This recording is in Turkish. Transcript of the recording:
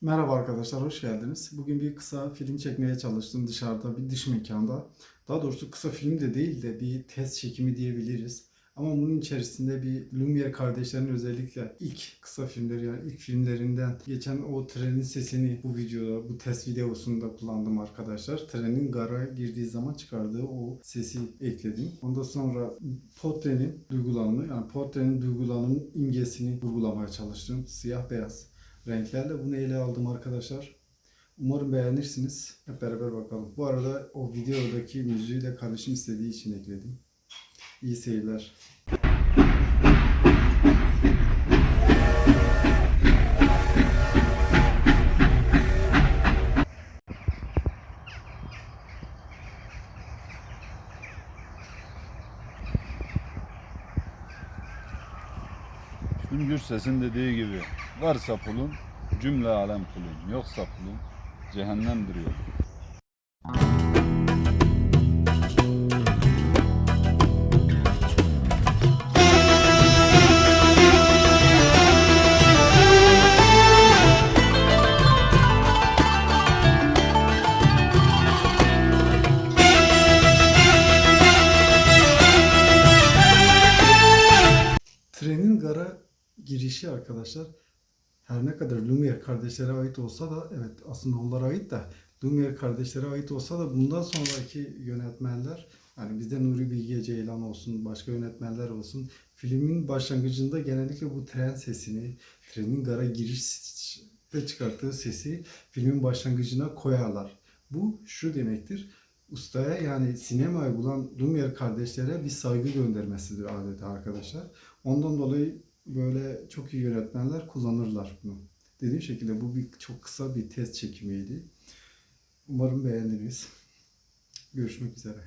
Merhaba arkadaşlar, hoş geldiniz. Bugün bir kısa film çekmeye çalıştım dışarıda bir dış mekanda. Daha doğrusu kısa film de değil de bir test çekimi diyebiliriz. Ama bunun içerisinde bir Lumière kardeşlerin özellikle ilk kısa filmleri yani ilk filmlerinden geçen o trenin sesini bu videoda, bu test videosunda kullandım arkadaşlar. Trenin gara girdiği zaman çıkardığı o sesi ekledim. Ondan sonra portrenin duygulanımı yani portrenin duygulanımın imgesini vurgulamaya çalıştım. Siyah beyaz renklerle bunu ele aldım arkadaşlar. Umarım beğenirsiniz. Hep beraber bakalım. Bu arada o videodaki müziği de kardeşim istediği için ekledim. İyi seyirler. Müslüm Gürses'in dediği gibi varsa pulun cümle alem kulun yoksa pulun cehennemdir yol. Trenin gara girişi arkadaşlar her ne kadar Lumière kardeşlere ait olsa da evet aslında onlara ait de Lumière kardeşlere ait olsa da bundan sonraki yönetmenler yani bizde Nuri Bilge Ceylan olsun, başka yönetmenler olsun filmin başlangıcında genellikle bu tren sesini, trenin gara girişte çıkarttığı sesi filmin başlangıcına koyarlar. Bu şu demektir. Ustaya yani sinemaya bulan Lumière kardeşlere bir saygı göndermesidir adeta arkadaşlar. Ondan dolayı böyle çok iyi yönetmenler kullanırlar bunu. Dediğim şekilde bu bir çok kısa bir test çekimiydi. Umarım beğendiniz. Görüşmek üzere.